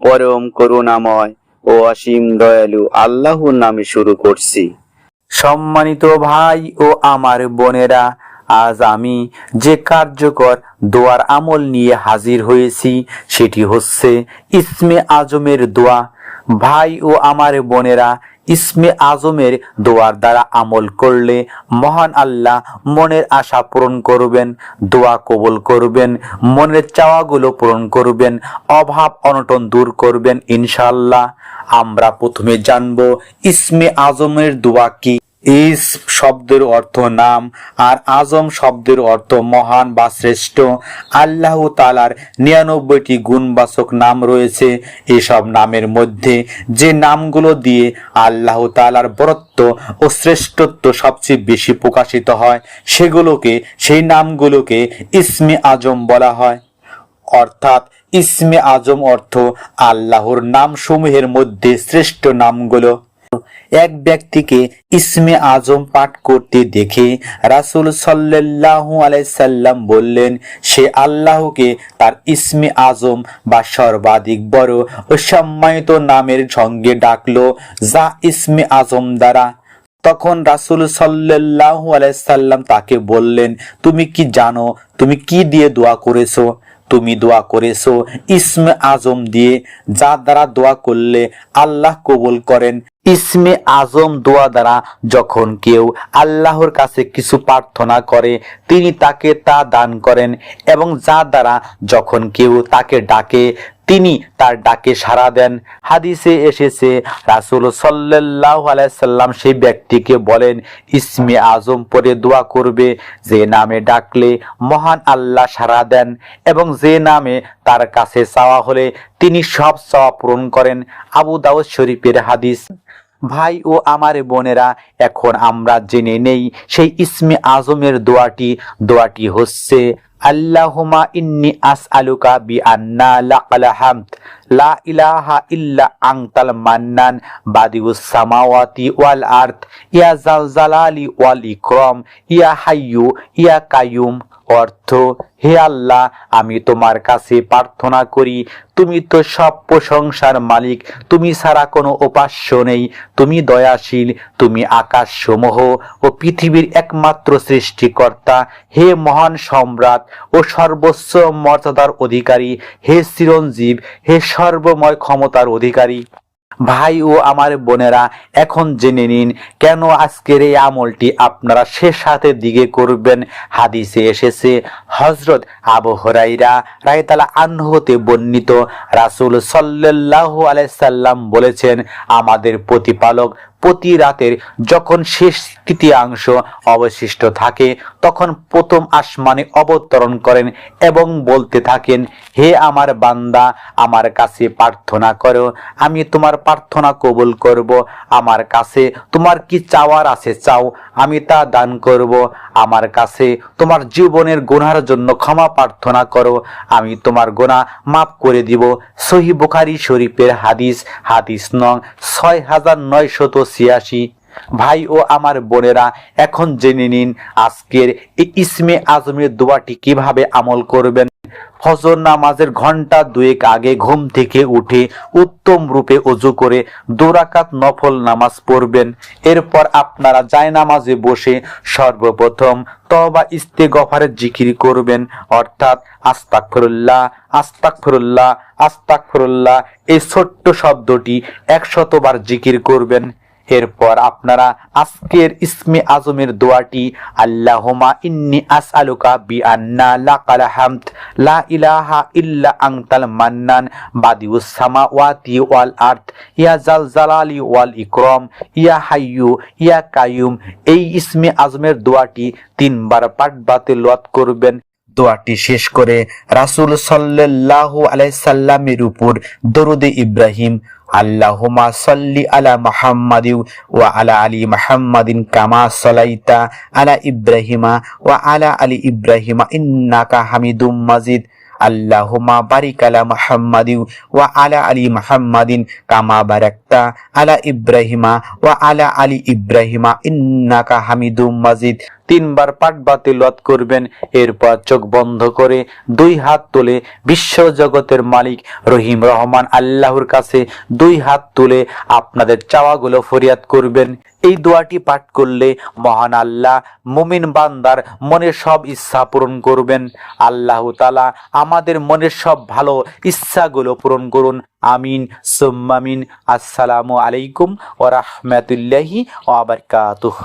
পরম করুণাময় ও অসীম দয়ালু আল্লাহর নামে শুরু করছি। সম্মানিত ভাই ও আমার বোনেরা, আজ আমি যে কার্যকর দোয়ার আমল নিয়ে হাজির হয়েছি, সেটি হচ্ছে ইসমে আজমের দোয়া। ভাই ও আমার বোনেরা ইসমে আজমের দোয়ার দ্বারা আমল করলে মহান আল্লাহ মনের আশা পূরণ করবেন, দোয়া কবুল করবেন, মনের চাওয়াগুলো পূরণ করবেন, অভাব অনটন দূর করবেন ইনশাল্লাহ আমরা প্রথমে জানব ইসমে আজমের দোয়া কি। ইস শব্দের অর্থ নাম আর আজম শব্দের অর্থ মহান বা শ্রেষ্ঠ। আল্লাহ তালার নিরানব্বইটি গুণবাচক নাম রয়েছে। এসব নামের মধ্যে যে নামগুলো দিয়ে আল্লাহ তালার বরত্ব ও শ্রেষ্ঠত্ব সবচেয়ে বেশি প্রকাশিত হয়, সেগুলোকে, সেই নামগুলোকে ইসমে আজম বলা হয়। অর্থাৎ ইসমে আজম অর্থ আল্লাহর নামসমূহের মধ্যে শ্রেষ্ঠ নামগুলো। এক ব্যক্তিকে ইসমে আজম পাঠ করতে দেখে রাসুল সাল্লাহ আলাইসাল্লাম বললেন, সে আল্লাহকে তার ইসমে আজম বা সর্বাধিক বড় ও সম্মানিত নামের সঙ্গে ডাকলো, যা ইসমে আজম দ্বারা। তখন রাসুল সাল্লাহ আলাইসাল্লাম তাকে বললেন, তুমি কি জানো? তুমি কি দিয়ে দোয়া করেছ? তুমি দোয়া করেছ। ইসমে আজম দিয়ে যার দ্বারা দোয়া করলে আল্লাহ কবুল করেন। ইসমে আজম দোয়া দ্বারা যখন কেউ আল্লাহর কাছে কিছু প্রার্থনা করে, তিনি তাকে তা দান করেন এবং যা দ্বারা যখন কেউ তাকে ডাকে তিনি তার ডাকে সাড়া দেন। হাদিসে এসেছে, রাসুল সাল্লাহ আলাইসাল্লাম সেই ব্যক্তিকে বলেন, ইসমে আজম পরে দোয়া করবে, যে নামে ডাকলে মহান আল্লাহ সাড়া দেন এবং যে নামে তার কাছে চাওয়া হলে তিনি সব চাওয়া পূরণ করেন। আবু দাউদ শরীফের হাদিস। ভাই ও আমার বোনেরা, এখন আমরা জেনে নেই সেই ইসমে আজমের দোয়াটি দোয়াটি হচ্ছে আল্লাহুমা ইন্নি আসআলুকা বি আন্না লা ইলাহা ইল্লা আনতাল মান্নান বাদিউস সামাওয়াতি ওয়াল আরদ। ইয়া ওয়াল ইয়া হাইয়ু, ইয়া কাইয়ুম। অর্থ, হে আল্লাহ, আমি তোমার কাছে প্রার্থনা করি, তুমি তো সব প্রশংসার মালিক, তুমি ছাড়া কোনো উপাস্য নেই, তুমি দয়াশীল, তুমি আকাশ সমূহ ও পৃথিবীর একমাত্র সৃষ্টিকর্তা, হে মহান সম্রাট ও সর্বোচ্চ মর্যাদার অধিকারী। হে চিরঞ্জীব, হে সর্বময় ক্ষমতার অধিকারী। ভাই ও আমার বোনেরা, এখন জেনে নিন, কেন আজকের এই আমলটি আপনারা শেষ হাতের দিকে করবেন? হাদিসে এসেছে হজরত আবু হরাইরা রায়তালা আনহতে বর্ণিত, রাসুল সাল্লাহ আলাইসাল্লাম বলেছেন, আমাদের প্রতিপালক প্রতি রাতের যখন শেষ তৃতীয়াংশ অবশিষ্ট থাকে, তখন প্রথম আসমানে অবতরণ করেন এবং বলতে থাকেন, হে আমার বান্দা, আমার কাছে প্রার্থনা করো। আমি তোমার প্রার্থনা কবুল করব। আমার কাছে তোমার কি চাওয়ার আছে চাও। আমি তা দান করব। আমার কাছে তোমার জীবনের গোনার জন্য ক্ষমা প্রার্থনা করো। আমি তোমার গোনা মাফ করে দিব। সহি বুখারি শরীফের হাদিস হাদিস নং ছয় হাজার নয়শত ছিয়াশি। ভাই ও আমার বোনেরা, এখন জেনে নিন আজকের এই ইসমে আজমের দোয়াটি কীভাবে আমল করবেন। ফজর নামাজের ঘণ্টা দুয়েক আগে ঘুম থেকে উঠে উত্তম রূপে অজু করে দোরাকাত নফল নামাজ পড়বেন। এরপর আপনারা যায় নামাজে বসে সর্বপ্রথম তবা ইস্তেগফারের জিকির করবেন। অর্থাৎ আস্তাকফিরুল্লাহ আস্তাকফিরুল্লাহ আস্তাকফিরুল্লাহ এই ছোট্ট শব্দটি একশতবার জিকির করবেন। এরপর আপনারা আজকের ইসমে আজমের দোয়াটি আল্লাহুমা ইন্নি আসআলুকা বি আন্না লাকাল হামদ, লা ইলাহা ইল্লা আনতাল মান্নান বাদিউস সামাওয়াতি ওয়াল আরদ, ইয়া জাল জালালি ওয়াল ইকরাম, ইয়া হাইয়ু ইয়া কাইয়ুম এই ইসমে আজমের দোয়াটি তিনবার পাঠ বাতে লোয়াত করবেন। দোয়াটি শেষ করে রাসূল সাল্লাল্লাহু আলাইহি সাল্লামের উপর দরুদে ইব্রাহিম আল্লাহুমা সাল্লি আলা আলা আলি মুহাম্মাদিন কামা আলা ইব্রাহিমা আলা আলি ইব্রাহিমা ইন্নাকা হামিদুম মাজিদ। আল্লাহুমা বারিক আলা মুহাম্মাদি ওয়া আলা আলি মুহাম্মাদিন কামা বারাকতা আলা ইব্রাহিমা ওয়া আলা আলি ইব্রাহিমা ইন্নাকা হামিদুম মাজিদ। তিনবার পাঠ বা তিলাওয়াত করবেন, এরপর চোখ বন্ধ করে দুই হাত তুলে বিশ্ব জগতের মালিক রহিম রহমান আল্লাহর কাছে দুই হাত তুলে আপনাদের চাওয়াগুলো ফরিয়াদ করবেন। এই দোয়াটি পাঠ করলে মহান আল্লাহ, মুমিন বান্দার মনের সব ইচ্ছা পূরণ করবেন। আল্লাহ তালা আমাদের মনের সব ভালো ইচ্ছাগুলো পূরণ করুন। আমিন, সুম্মামিন। আসসালামু আলাইকুম ও রহমতুল্লাহি ওয়া বারাকাতুহু।